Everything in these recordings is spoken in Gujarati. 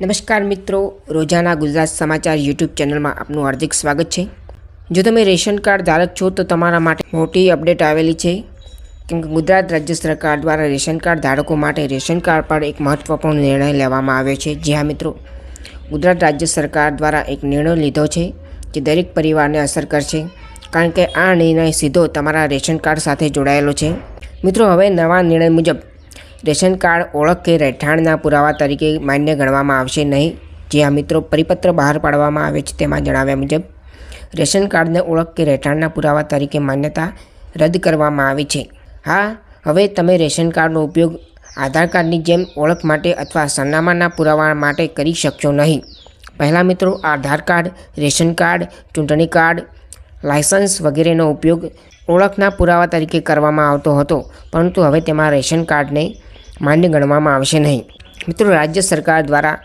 નમસ્કાર મિત્રો, રોજાના ગુજરાત સમાચાર યુટ્યુબ ચેનલમાં આપનું હાર્દિક સ્વાગત છે. જો તમે રેશન કાર્ડ ધારક છો, તો તમારા માટે મોટી અપડેટ આવેલી છે. કેમ કે ગુજરાત રાજ્ય સરકાર દ્વારા રેશન કાર્ડ ધારકો માટે રેશન કાર્ડ પર એક મહત્વપૂર્ણ નિર્ણય લેવામાં આવ્યો છે. જ્યાં મિત્રો. ગુજરાત રાજ્ય સરકાર દ્વારા એક નિર્ણય લીધો છે જે દરેક પરિવારને અસર કરશે, કારણ કે આ નિર્ણય સીધો તમારા રેશન કાર્ડ સાથે જોડાયેલો છે. મિત્રો, હવે નવા નિર્ણય મુજબ રેશન કાર્ડ ઓળખ કે રહેઠાણના પુરાવા તરીકે માન્ય ગણવામાં આવશે નહીં. જે આ મિત્રો પરિપત્ર બહાર પાડવામાં આવે છે તેમાં જણાવ્યા મુજબ, રેશન કાર્ડને ઓળખ કે રહેઠાણના પુરાવા તરીકે માન્યતા રદ કરવામાં આવી છે. હા, હવે તમે રેશન કાર્ડનો ઉપયોગ આધાર કાર્ડની જેમ ઓળખ માટે અથવા સરનામાના પુરાવા માટે કરી શકશો નહીં. પહેલાં મિત્રો, આધાર કાર્ડ, રેશન કાર્ડ, ચૂંટણી કાર્ડ, લાયસન્સ વગેરેનો ઉપયોગ ઓળખના પુરાવા તરીકે કરવામાં આવતો હતો. પરંતુ હવે તેમાં રેશન કાર્ડને માન્ય ગણવામાં આવશે નહીં. મિત્રો, રાજ્ય સરકાર દ્વારા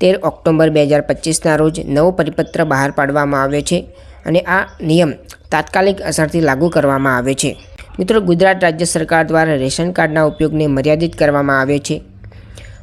તેર ઓક્ટોબર બે હજાર પચીસના રોજ નવો પરિપત્ર બહાર પાડવામાં આવ્યો છે અને આ નિયમ તાત્કાલિક અસરથી લાગુ કરવામાં આવ્યો છે. મિત્રો, ગુજરાત રાજ્ય સરકાર દ્વારા રેશન કાર્ડના ઉપયોગને મર્યાદિત કરવામાં આવ્યો છે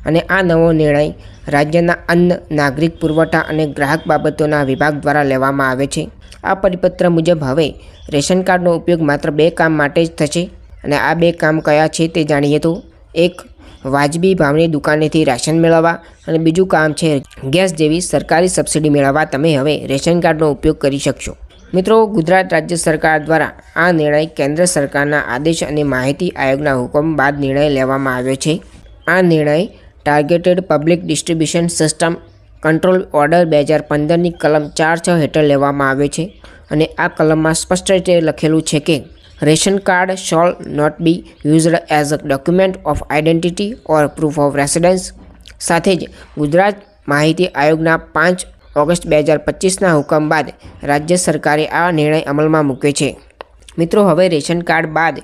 અને આ નવો નિર્ણય રાજ્યના અન્ન, નાગરિક પુરવઠા અને ગ્રાહક બાબતોના વિભાગ દ્વારા લેવામાં આવે છે. આ પરિપત્ર મુજબ હવે રેશન કાર્ડનો ઉપયોગ માત્ર બે કામ માટે જ થશે અને આ બે કામ કયા છે તે જાણીએ તો એક વાજબી ભાવની દુકાનેથી રાશન મેળવવા અને બીજું કામ છે ગેસ જેવી સરકારી સબસિડી મેળવવા તમે હવે રેશન કાર્ડનો ઉપયોગ કરી શકશો. મિત્રો, ગુજરાત રાજ્ય સરકાર દ્વારા આ નિર્ણય કેન્દ્ર સરકારના આદેશ અને માહિતી આયોગના હુકમ બાદ નિર્ણય લેવામાં આવ્યો છે. આ નિર્ણય targeted public distribution system control order બે હજાર પંદરની કલમ ચાર છ હેઠળ લેવામાં આવ્યો છે અને આ કલમમાં સ્પષ્ટ રીતે લખેલું છે કે ration card should not be used as a document of identity or proof of residence. સાથે જ ગુજરાત માહિતી આયોગના પાંચ ઓગસ્ટ બે હજાર પચીસના હુકમ બાદ રાજ્ય સરકારે આ નિર્ણય અમલમાં મૂક્યો છે. મિત્રો, હવે રેશન કાર્ડ બાદ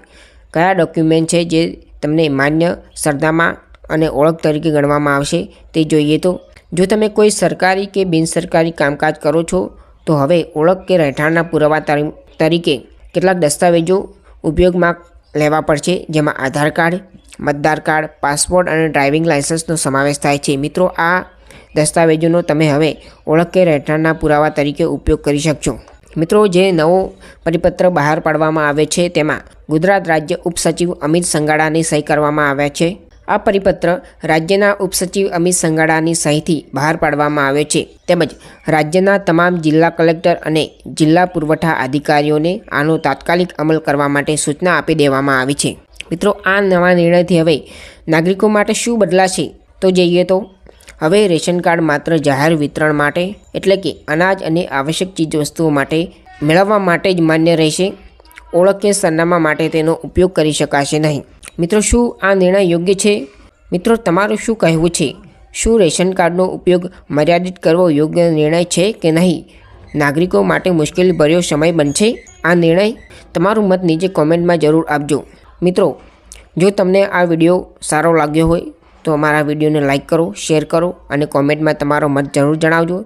કયા ડોક્યુમેન્ટ છે જે તમને માન્ય, સરનામા અને ઓળખ તરીકે ગણવામાં આવશે તે જોઈએ તો? જો તમે કોઈ સરકારી કે બિનસરકારી કામકાજ કરો છો, તો હવે ઓળખ કે રહેઠાણના પુરાવા તરી- તરીકે કેટલાક દસ્તાવેજો ઉપયોગમાં લેવા પડશે, જેમાં આધાર કાર્ડ, મતદાર કાર્ડ, પાસપોર્ટ અને ડ્રાઇવિંગ લાયસન્સનો સમાવેશ થાય છે. મિત્રો, આ દસ્તાવેજોનો તમે હવે ઓળખ કે રહેઠાણના પુરાવા તરીકે ઉપયોગ કરી શકશો. મિત્રો, જે નવો પરિપત્ર બહાર પાડવામાં આવે છે, તેમાં ગુજરાત રાજ્ય ઉપસચિવ અમિત સંગાડાની સહી કરવામાં આવ્યા છે. આ પરિપત્ર રાજ્યના ઉપસચિવ અમિત સંગાડાની સહીથી બહાર પાડવામાં આવ્યો છે. તેમજ રાજ્યના તમામ જિલ્લા કલેક્ટર અને જિલ્લા પુરવઠા અધિકારીઓને આનો તાત્કાલિક અમલ કરવા માટે સૂચના આપી દેવામાં આવી છે. મિત્રો, આ નવા નિર્ણયથી હવે નાગરિકો માટે શું બદલાશે, તો જઈએ તો હવે રેશન કાર્ડ માત્ર જાહેર વિતરણ માટે, એટલે કે અનાજ અને આવશ્યક ચીજવસ્તુઓ માટે મેળવવા માટે જ માન્ય રહેશે. ઓળખ કે સરનામા માટે તેનો ઉપયોગ કરી શકાશે નહીં. મિત્રો, શું આ નિર્ણય યોગ્ય છે? મિત્રો, તમારું શું કહેવું છે? શું રેશન કાર્ડનો ઉપયોગ મર્યાદિત કરવો યોગ્ય નિર્ણય છે કે નહીં? નાગરિકો માટે મુશ્કેલી ભર્યો સમય બનશે? આ નિર્ણય તમારું મત નીચે કોમેન્ટમાં જરૂર આપજો. મિત્રો, જો તમને આ વીડિયો સારો લાગ્યો હોય, તો અમારા વિડીયોને લાઇક કરો, શેર કરો અને કોમેન્ટમાં તમારો મત જરૂર જણાવજો.